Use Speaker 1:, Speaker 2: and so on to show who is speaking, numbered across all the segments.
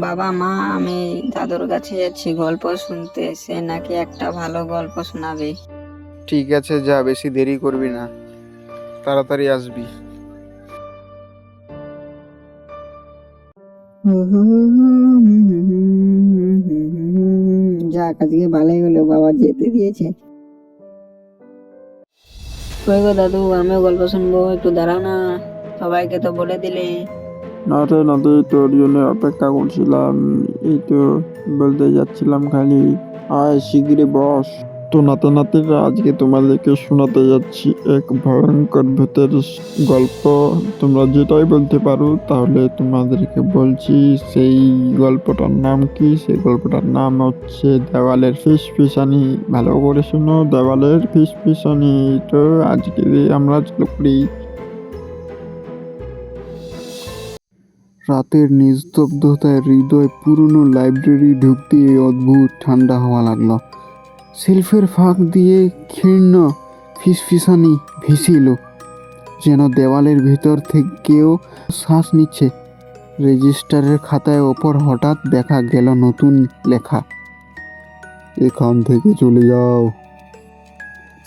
Speaker 1: বাবা মা আমি দাদুর কাছে যাচ্ছি গল্প শুনতে। সে নাকি একটা ভালো গল্প শোনাবে।
Speaker 2: ঠিক আছে যা বেশি দেরি করবি না। তাড়াতাড়ি আসবি।
Speaker 1: যাক আজকে ভালোই হলো বাবা যেতে দিয়েছে। কই গো দাদু আমিও গল্প শুনব একটু দাঁড়াও না। সবাইকে তো বলে দিলে।
Speaker 3: না রে নাতি তোর জন্য অপেক্ষা করছিলাম এই তো বলতে যাচ্ছিলাম খালি, আয় শিগগিরি বস। তো নাতে নাতিরা, আজকে তোমাদেরকে শোনাতে যাচ্ছি এক ভয়ঙ্কর ভূতের গল্প। তোমরা যেটাই বলতে পারো, তাহলে তোমাদেরকে বলছি, সেই গল্পটার নাম কি? সেই গল্পটার নাম হচ্ছে দেওয়ালের ফিস ফিসানি। ভালো করে শোনো, দেওয়ালের ফিস ফিসানি। তো আজকে আমরা চালু করি রাতের নিস্তব্ধতায় হৃদয় পুরনো লাইব্রেরি ঢুকতে অদ্ভুত ঠান্ডা হওয়া লাগল। সেলফের ফাঁক দিয়ে ক্ষীর্ণ ফিসফিসানি ভেসিল যেন দেওয়ালের ভিতর থেকেও শ্বাস নিচ্ছে। রেজিস্টারের খাতায় ওপর হঠাৎ দেখা গেল নতুন লেখা। এখান থেকে চলে যাও।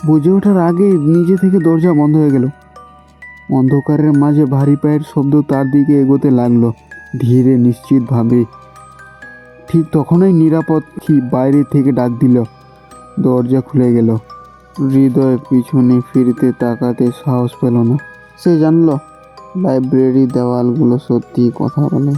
Speaker 3: বুঝে ওঠার আগে নিজে থেকে দরজা বন্ধ হয়ে গেল। অন্ধকারের মাঝে ভারী পায়ের শব্দ তার দিকে এগোতে লাগল, ধীরে, নিশ্চিতভাবে। ঠিক তখনই নিরাপদ কি বাইরে থেকে ডাক দিল। দরজা খুলে গেল। হৃদয় পিছনে ফিরতে তাকাতে সাহস পেল না। সে জানল, লাইব্রেরি দেওয়ালগুলো সত্যি কথা বলে।